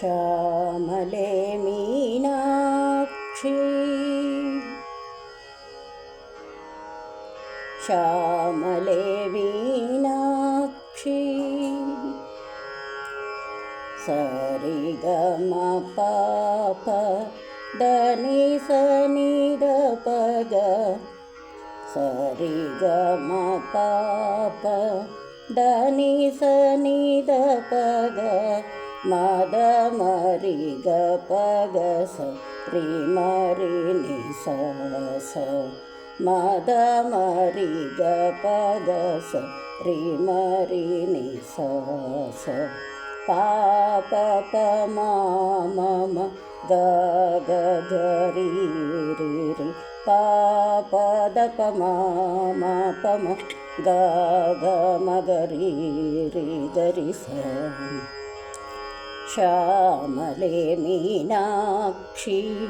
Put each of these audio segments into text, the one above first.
श्यामले मीनाक्षी। श्यामले मीनाक्षी। सरि गम पाप दनि सनि दपग सरि దని సని ద పగ మద మరి గ పగ స రి మరి ని స స. మద మరి గ పగ స రి మరి ని స స. పాప ప మమ పాప ద ప పమ प द प म म प म ग ग म ग रि रि ग रि स श्यामले मीनाक्षी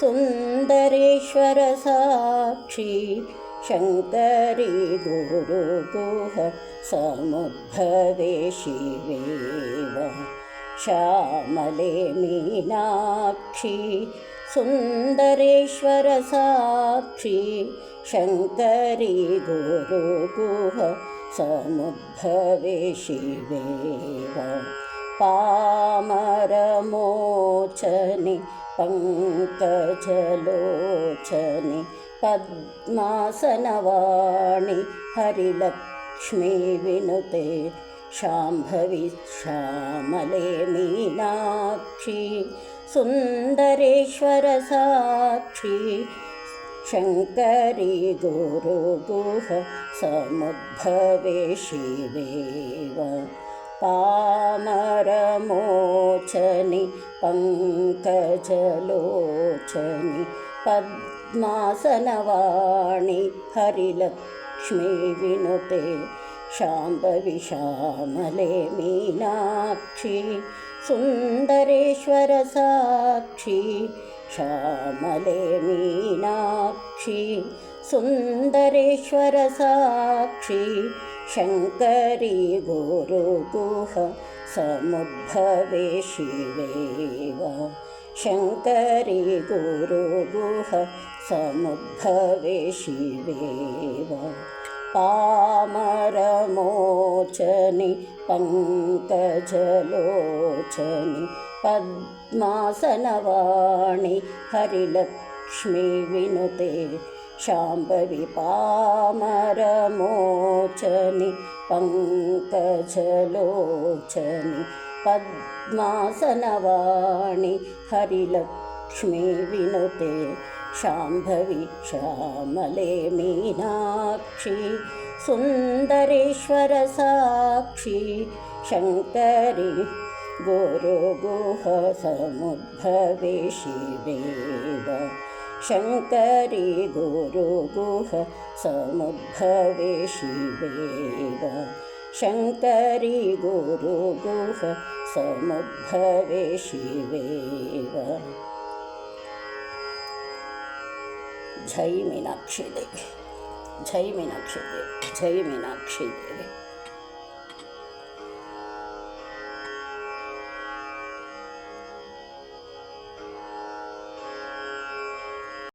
सुन्दरेश्वर साक्षी शङ्करी गुरुगुह समुद्भवे शिवेव। श्यामले मीनाक्षी सुन्दरेश्वर साक्षी शङ्करी गुरुगुह समुद्भवे शिवेव पामरमोचनि पङ्कजलोचनि पद्मासनवाणि हरिलक्ष्मी विनुते शाम्भवि श्यामले मीनाक्षी सुन्दरेश्वर साक्षी। शङ्करी गुरुगुह समुद्भवे शिवेव। पामरमोचनि पङ्कजलोचनि पद्मासनवाणि हरिलक्ष्मी विनुते शाम्भवि श्यामले मीनाक्षी सुन्दरेश्वर साक्षी श्यामले मीनाक्षी सुन्दरेश्वर साक्षी शङ्करी गुरुगुह समुद्भवे शिवेव। शङ्करी गुरुगुह समुद्भवे शिवेव पामरमोचनि पङ्कजलोचनि पद्मासनवाणि हरिलक्ष्मी विनुते शाम्भवि पामरमोचनि पङ्कजलोचनि पद्मासनवाणि हरिलक्ष्मी विनुते शाम्भवि श्यामले मीनाक्षी सुन्दरेश्वर साक्षी शङ्करि गुरुगुह समुद्भवे शङ्करी गुरुगुह समुद्भवे शिवेव शङ्करी गुरुगुह समुद्भवे शिवेव जय मीनाक्षी देवी जय मीनाक्षी देवी जय मीनाक्षी देवी।